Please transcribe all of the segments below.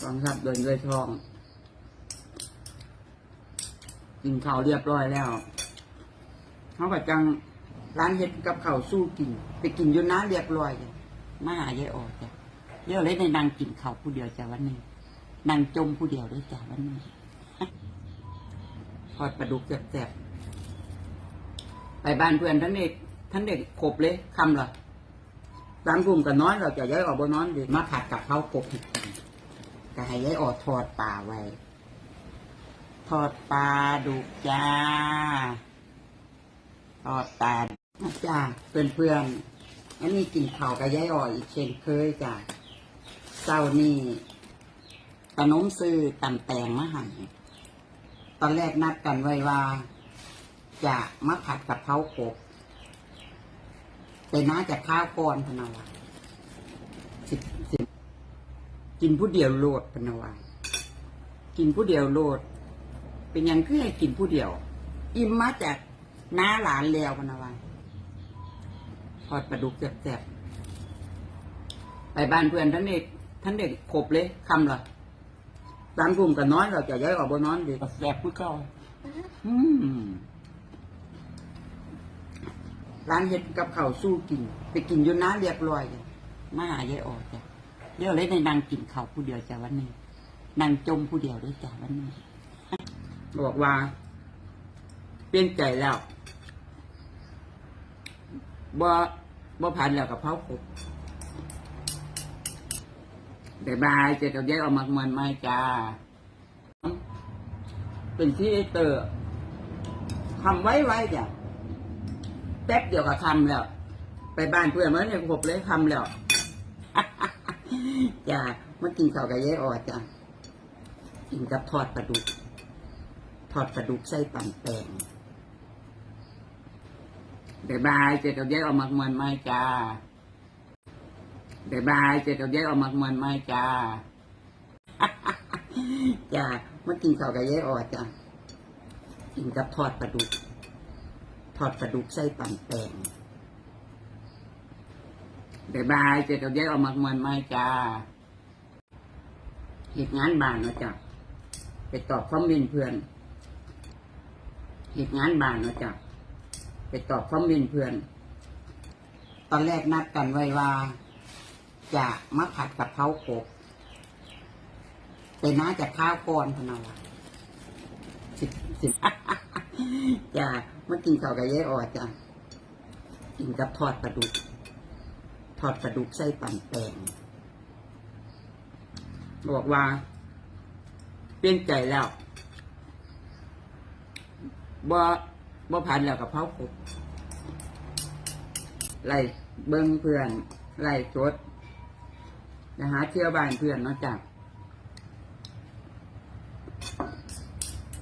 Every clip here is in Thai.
กองทัพเดินด้วยทองกินข้าวเรียบร้อยแล้วเขาก็จังร้านเฮ็ดกับข้าวสู้กิน ไปกินอยู่น้าเรียบร้อยเลยมาหายายออกจ้ะเยอะเลยในนางกินข้าวผู้เดียวจ้ะวันนี้นางจมผู้เดียวด้วยจ้ะวันนี้ทอดปลาดุกแซ่บๆไปบ้านเพื่อนท่านเด็กท่านเด็กขบเลยคำเหรอตามกลุ่มกันน้อยเราจะย้ายออกบนน้อนเด็กมาผัดกับเขาวกบให้กิน ก็ให้ย้ายออกทอดปลาไว้ ทอดปลาดุกจ้า ทอดปลาจ้าเพื่อนเพื่อนอันนี้กินข้ากับยายอ่อยอีกเช่นเคยจ้าเช้านี่ขนมซื้อตำแตงมาให้ตอนแรกนัดกันไว้ว่า จะมาผัดกับเผากบแต่น้าจะข้าวก่อนพนาวาสิบสิบ กินผู้เดียวโลดพะนาวากินผู้เดียวโลด เป็นหยังคือให้กินผู้เดียว อิ่มมาจากน้าหลานแล้วพะนาวาทอดปลาดุกแซ่บๆไปบ้านเพื่อนท่านเด็กท่านเด็กขบเลยคำเหรอตามกลุ่มกันน้อยเราจะย้ายออกบนนอนดีแซ่บผู้เก่าอืมร้านเฮ็ดกับข้าวสู้กิน ไปกินอยู่น้าเรียบร้อยเลยมาหายายออกจ้ะ เดี๋ยวเลยในนางกินข้าผู้เดียวจ้ะวันนี้นางจมผู้เดียวด้วยจ้ะวันนี้บอกว่า เปลี่ยนใจแล้วบ่บ่ผ่านแล้วกับเผาขบบายบายเจอกับยายออกมากมันไม่จ้า เป็นที่เตอร์ทำไว้ไว้จ้ะแป๊บเดียวก็ทำแล้ว ไปบ้านเพื่อนเมื่อเนี่ยขบเลยทำแล้ว จ้ามากินข้าวกับยายออดจ้ะกินกับทอดปลาดุก ทอดปลาดุกไส้ปั่นแป้งบายบายเจอกับยายออกมากมันไม่จ้าบายบายเจอกับยายออกมากมันไม่จ้าจ้ามากินข้าวกับยายออดจ้ะกินกับทอดปลาดุก ทอดปลาดุกไส้ปั่นแป้ง บายบายเจอกับยายออกมากมันไม่จ้าเหตุงานบ้านนะจ้ะไปตอบคอมเมนต์เพื่อนเหตุงานบ้านนะจ้ะไปตอบคอมเมนต์เพื่อน ตอนแรกนัดกันไว้ว่า จะมาผัดกับเผากบแต่น้าจะข้าวก่อนพนาวาสิบสิบจ้ะมากินข้าวกับยายออดจ้ะกินกับทอดปลาดุก ทอดปลาดุกไส้ปั่นแป้งบอกว่า เปลี่ยนใจแล้วบ่บ่ผ่านแล้วกับเผาขบไล่เบิ้งเพื่อนไล่สดนะหาเที่ยวบ้านเพื่อนนาะจ้ะ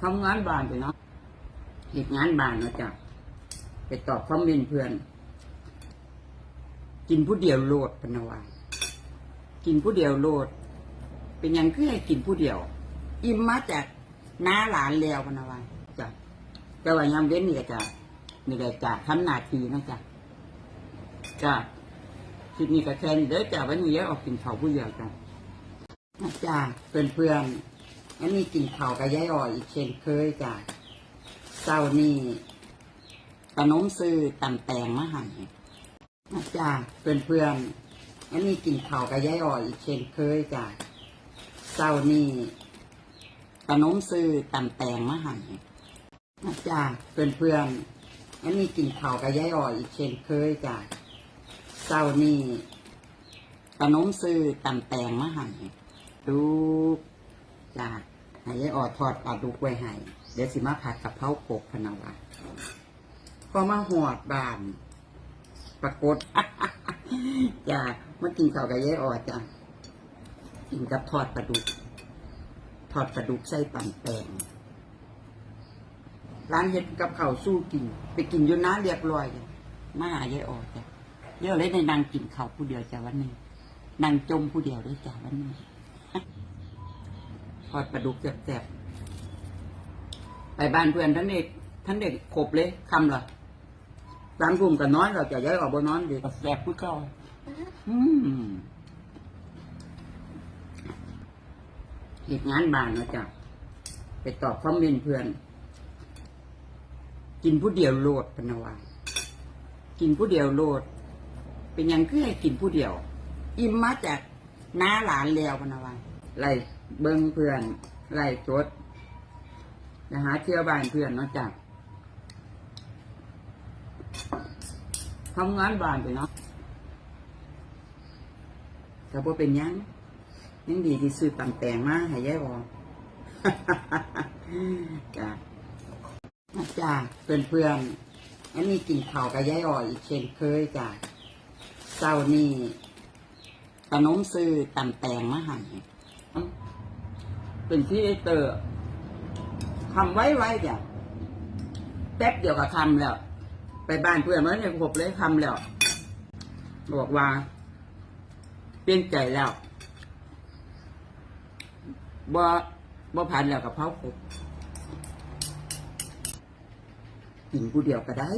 ทำงานบ้านไปเนาะเหตุงานบ้านนาะจ้ะไปตอบคอมเมนต์เพื่อน กินผู้เดียวโลดพนวากินผู้เดียวโลด เป็นยังคือให้กินผู้เดียว อิ่มมาจากน้าหลานแล้วพนวาจ้ะแต่ว่ายามเว้นนี่ก็จะนี่ก็จะทำนาทีนะจ้ะจ้ะคลิปนี้ก็แค่นี้เด้อจ้ะวันนี้ออกกินข้าวผู้เดียวจ้ะนะจ้ะเพื่อนเพื่อนอันนี้กินข้าวกับยายอ่อยอีกเช่นเคยจ้ะเช้านี่ขนมซื้อตำแตงมาให้น จ้ะเพื่อนเพื่อนอันนี้กินข้ากับยายอ่อยอีเช่นเคยจ้ะเช้านี่ขนมซื้อตำแตงมาให้นะจ้าเพื่อนเพื่อนอันนี้กินข้ากับยายอ่อยอีเช่นเคยจ้าเช้านี่ขนมซื้อตำแตงมาให้ดูจ้าให้ยายอ่อทอดปลาดุกไว้ให้เดี๋ยวสิมาผัดกับเผาโขกพะนาวาพอมาหอดบาน ปรากฏจ้ามากินข้าวกับยายออจ้ากินกับทอดปลาดุก ทอดปลาดุกไส้ปั่นแปงร้านเฮ็ดกับข้าวสู้กิน ไปกินอยู่น้าเรียบร้อยเลยมาหายายออจ้ะเดี๋ยวเลยในนางกินข้าวผู้เดียวจ้ะวันนี้นางจมผู้เดียวด้วยจ้ะวันนี้ทอดปลาดุกแซ่บๆไปบ้านเพื่อนท่านเด็กท่านเด็กขบเลยคำเหรอ ตามกลุ่มกันน้อยเราจะย้ายออกบนนอนดีแซ่บผู้เก่าอืมเหตุงานบ้านเนาะจ้ะไปตอบคอมเมนต์เพื่อน กินผู้เดียวโลดพะนาวากินผู้เดียวโลด เป็นหยังคือให้กินผู้เดียว อิ่มมาจากน้าหลานแล้วพะนาวาไล่เบิ้งเพื่อนไล่จดนะหาเที่ยวบ้านเพื่อนเนาะจ้ะ ทำงานบ้านไปเนาะแต่พอเป็นยังยังดีที่ซื้อตำแตงมาให้ยายออจ้ะนะจ้าเพื่อนเพื่อนๆอันนี้กินข้าวกับยายอ่ออีกเช่นเคยจ้ะเช้านี้ขนมซื้อตำแตงมาให้เป็นที่เตอร์ทำไว้ไว้จ้ะแป๊บเดียวก็ทำแล้ว ไปบ้านเพื่อนมื่อเนี่ยผมเลยทำแล้ว บอกว่า เปลี่ยนใจแล้วบ่บ่ผ่านแล้วกับเผาครบกินผู้เดียวก็ได้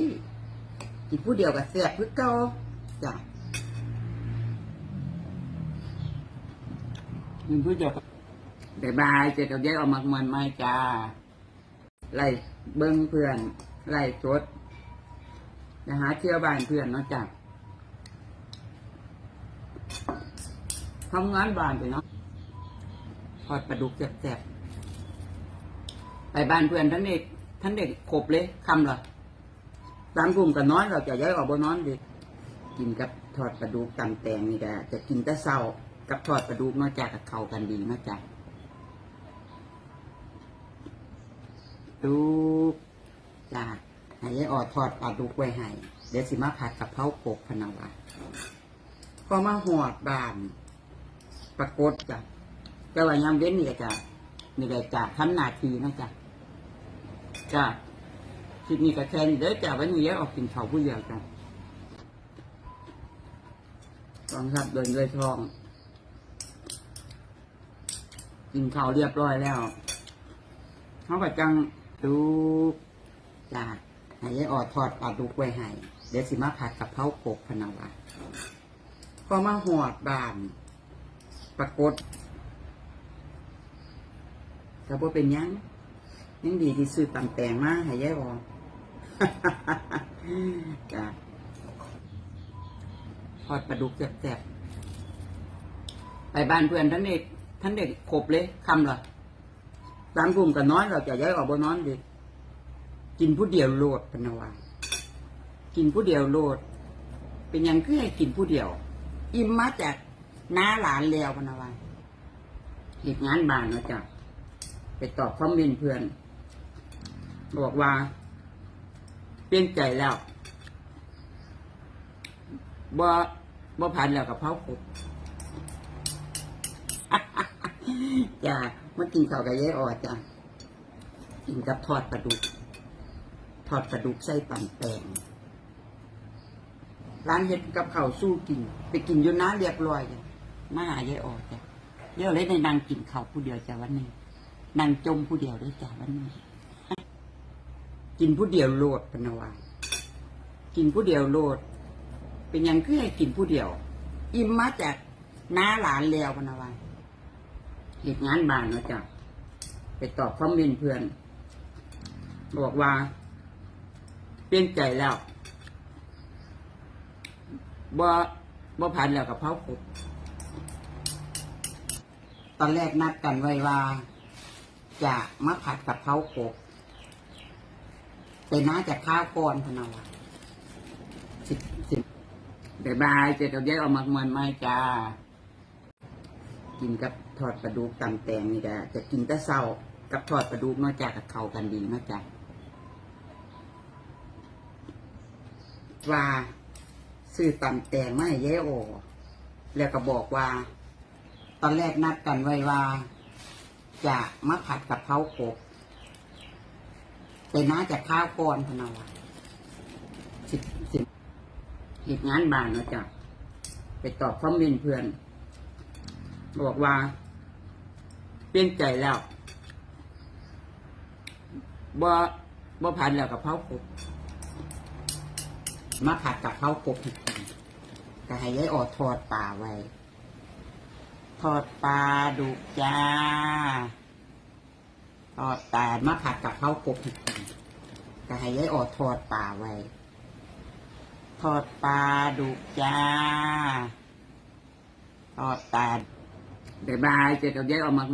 กินผู้เดียวก็แซ่บคือเก่าจ้ะกินผู้เดียวบายบายเจอกับยายออกมามันไม่จ้าไล่เบิ้งเพื่อนไล่จด นะหาเที่ยวบ้านเพื่อนเนาะจ้ะทำงานบ้านไปเนาะทอดปลาดุกแซ่บๆไปบ้านเพื่อนท่านเด็กท่านเด็กขบเลยคำเหรอตามกลุ่มกับน้อยเราจะย้ายออกบนนอนดิกินกับทอดปลาดุกตำแตงนี่แหละจะกินแต่เศร้ากับทอดปลาดุกนอกจากกับเขากันดีนอกจากดูจ้า ให้ยายออดทอดปลาดุกไว้ให้เดี๋ยวสิมาผัดกับเผาโขกพนาวาพอมาหอดบานปรากฏจ้ะแต่ว่ายามเว้นนี่ก็จะนี่ก็จะทำหนาทีนะจ๊ะจ้ะคลิปนี้ก็แค่นี้เด้อจ้ะวันนี้ออกกินเขาวผู้เดียวจ้ะกองทัพเดินด้วยทอง กินข้าวเรียบร้อยแล้วเขาก็จังดูจ้ะ ให้ยายออดทอดปลาดุกไว้ให้เดี๋ยวสิมาผัดกับเผาโขกพนาวาพอมาหอดบานปรากฏก็บ่เป็นยังยังดีที่ซื้อตำแตงมาให้ยายออจ้ะทอดปลาดุกแซ่บๆไปบ้านเพื่อนท่านเด็กท่านเด็กขบเลยคำเหรอตามกลุ่มกับน้อยเราจะย้ายออกบนนอนดิ กินผู้เดียวโลดพนาวากินผู้เดียวโลด เป็นยังคือให้กินผู้เดียว อิ่มมาจากน้าหลานแล้วพนาวาเหตุงานบานนาะจ้ะไปตอบคอมเมนต์เพื่อน บอกว่า เปลี่ยนใจแล้วบ่บ่ผ่านแล้วกับเผาครบจ้ามากินข้าวกับยายออดจ้ะกินกับทอดปลาดุก อดปลาดุกใส่ปั่นแปงร้านเฮ็ดกับข้าวสู้กิน ไปกินอยู่น้าเรียบร้อยจ้ะมาหายายออดจ้ะเดี๋ยวเลยในนางกินข้าวผู้เดียวจ้ะวันนี้นางจมผู้เดียวด้วยจ้ะวันนี้ กินผู้เดียวโลดพะนาวากินผู้เดียวโลด เป็นยังคือให้กินผู้เดียว อิ่มมาจากน้าหลานแล้วพะนาวาเหตุงานบ้านนาะจ้ะไปตอบคอมเมนต์เพื่อน บอกว่า ปลี่ยนใจแล้วบ่บ่ผ่านแล้วกับเผาครบตอนแรกนัดกันไว้ว่า จะมาผัดกับเผาโขกแต่น่าจะข้าวก่อนพนาวาสิบสิบบายบายเจอกับยายออกมาเมือนไม่จ้า กินกับทอดปลาดุกตำแตงนี่แหละจะกินแต่เศร้ากับทอดปลาดุกนอกจากกับเขากันดีนอกจาก ว่าซื้อตำแตงมาให้ยายโอ แล้วก็บอกว่า ตอนแรกนัดกันไว้ว่า จะมาผัดกับเผากบแต่น่าจะข้าวก่อนพนาวาสิบสิบเหตุงานบ้านนะจ้ะไปตอบคอมเมนต์เพื่อน บอกว่า เปลี่ยนใจแล้วบ่บ่ผ่านแล้วกับเผากบ มาผัดกับเผาวกบให้กินก็ให้ยายออดทอดป่าไว้ ทอดปลาดุกจ้า ทอดปลามาผัดกับข้าวกบให้กินก็ให้ยายออดทอดปลาไว้ ทอดปลาดุกจ้า ทอดปลาบายบายเจอกับยายออดมาก